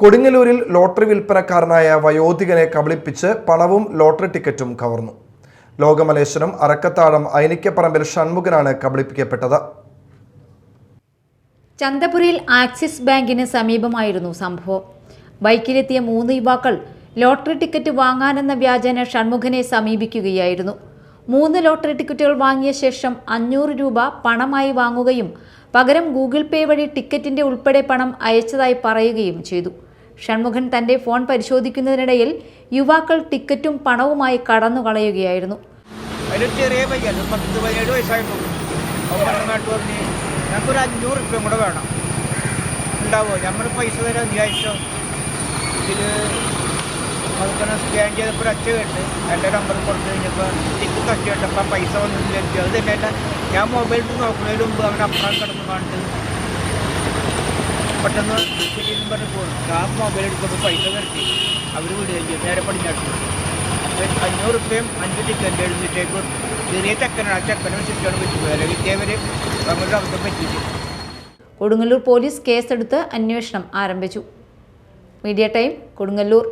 കൊടുങ്ങല്ലൂരിൽ ലോട്ടറി വിൽപ്പനക്കാരനായ വയോധികനെ കബളിപ്പിച്ച് പണവും ലോട്ടറി ടിക്കറ്റും കവർന്നു. ലോകമലേശ്വരം അറക്കത്താഴം ഐനിക്കപ്പറമ്പിൽ ഷൺമുഖനാണ് കബളിപ്പിക്കപ്പെട്ടത്. ചന്തപുരയിൽ ആക്സിസ് ബാങ്കിന് സമീപമായിരുന്നു സംഭവം. ബൈക്കിലെത്തിയ മൂന്ന് യുവാക്കൾ ലോട്ടറി ടിക്കറ്റ് വാങ്ങാനെന്ന വ്യാജേന ഷൺമുഖനെ സമീപിക്കുകയായിരുന്നു. മൂന്ന് ലോട്ടറി ടിക്കറ്റുകൾ വാങ്ങിയ ശേഷം അഞ്ഞൂറ് രൂപ പണമായി വാങ്ങുകയും പകരം ഗൂഗിൾ പേ വഴി ടിക്കറ്റിന്റെ ഉൾപ്പെടെ പണം അയച്ചതായി പറയുകയും ചെയ്തു. ഷൺമുഖൻ തന്റെ ഫോൺ പരിശോധിക്കുന്നതിനിടയിൽ യുവാക്കൾ ടിക്കറ്റും പണവുമായി കടന്നു കളയുകയായിരുന്നു ചെറിയ ഉണ്ടാവുമോ ഞങ്ങൾ പൈസ ഇതിൽ അതുപോലെ സ്കാൻ ചെയ്തപ്പോൾ അച്ഛ കേട്ട്. എന്റെ നമ്പർ കൊടുത്തു കഴിഞ്ഞപ്പോൾ ടിക്കറ്റ് അപ്പം പൈസ വന്നില്ല അത് തന്നെ ഞാൻ മൊബൈലിൽ നോക്കുന്നതിന് മുമ്പ് അവൻ അപ്പുറം കിടന്ന് കണ്ട് പെട്ടെന്ന് പറഞ്ഞ് പോകും ഞാൻ മൊബൈൽ എടുക്കുമ്പോൾ പൈസ വരട്ടി അവർ വിടുകയും ചെയ്യും നേരെ പടിഞ്ഞാട്ടു അഞ്ഞൂറ് റുപ്യയും അഞ്ച് ടിക്കറ്റ് എഴുന്നേറ്റേക്ക്. ചെറിയ ചക്കനാണ്. ആ ചക്കനെ വെച്ചിട്ടാണ് വെച്ചത് അല്ലെങ്കിൽ ഇതേവരെ അവരുടെ അബദ്ധം പറ്റിയിട്ട് കൊടുങ്ങല്ലൂർ പോലീസ് കേസെടുത്ത് അന്വേഷണം ആരംഭിച്ചു. Media time Kodungallur.